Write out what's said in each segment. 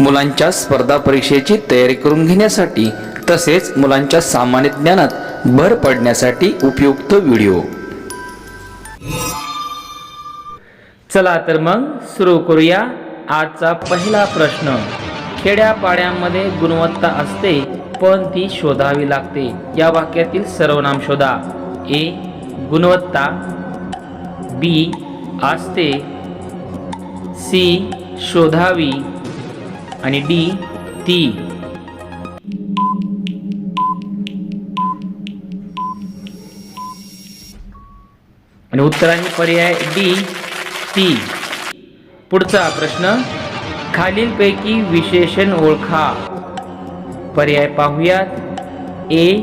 मुलांच्या स्पर्धा परीक्षेची तयारी करून घेण्यासाठी तसेच मुलांच्या सामान्य ज्ञानात भर पडण्यासाठी उपयुक्त व्हिडिओ. चला तर मग सुरू करूया आजचा पहिला प्रश्न. खेड्यापाड्यांमध्ये गुणवत्ता असते पण ती शोधावी लागते. या वाक्यातील सर्वनाम शोधा. ए गुणवत्ता. बी असते सी शोधावी. आणि डी ती. आणि उत्तर आहे पर्याय डी ती. पुढचा प्रश्न खालीलपैकी विशेषण ओळखा. पर्याय पाहूयात. ए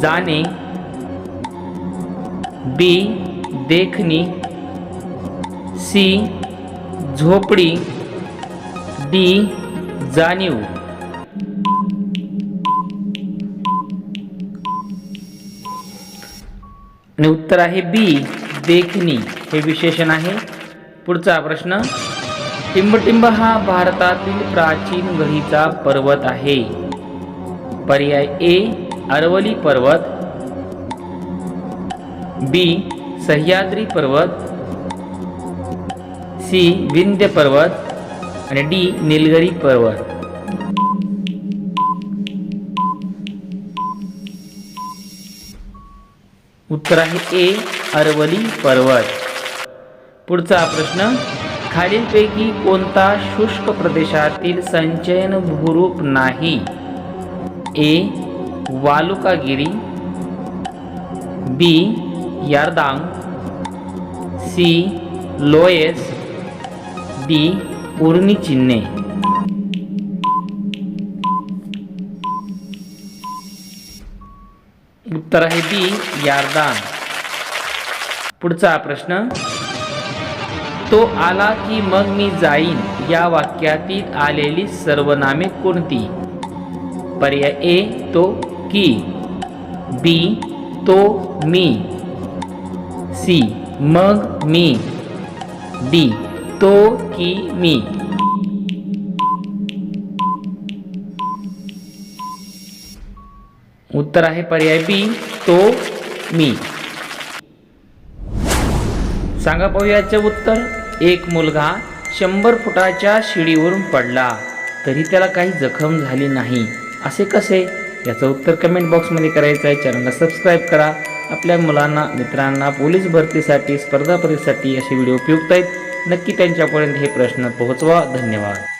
जाणे. बी देखणी. सी झोपडी. डी जाणीव. आणि उत्तर आहे बी देखणी. हे विशेषण आहे. पुढचा प्रश्न टिंबटिंब हा भारतातील प्राचीन गहीचा पर्वत आहे. पर्याय ए अरवली पर्वत. बी सह्याद्री पर्वत. सी विंध्य पर्वत. आणि डी निलगिरी पर्वत उत्तर आहे ए अरवली पर्वत पुढचा प्रश्न खालीलपैकी कोणता शुष्क प्रदेशातील संचयन भूरूप नाही? ए वालुकागिरी. बी यारदांग. सी लोएस डी पूर्णी चिन्हे. उत्तर आहे बी यारदान. पुढचा प्रश्न. तो आला की मग मी जाईन या वाक्यातील आलेली सर्वनामे कोणती? पर्याय ए तो की. बी तो मी. सी मग मी. डी. तो की मी. उत्तर आहे पर्याय बी तो मी. सांगा पाहूयाचं उत्तर. एक मुलगा शंभर फुटाच्या शिडीवरून पडला तरी त्याला काही जखम झाली नाही. असे कसे? याचं उत्तर कमेंट बॉक्समध्ये करायचं आहे चॅनलला सबस्क्राईब करा. आपल्या मुलांना मित्रांना पोलीस भरतीसाठी स्पर्धा परीक्षेसाठी असे व्हिडिओ उपयुक्त आहेत. नक्की त्यांच्यापर्यंत हे प्रश्न पोहोचवा. धन्यवाद.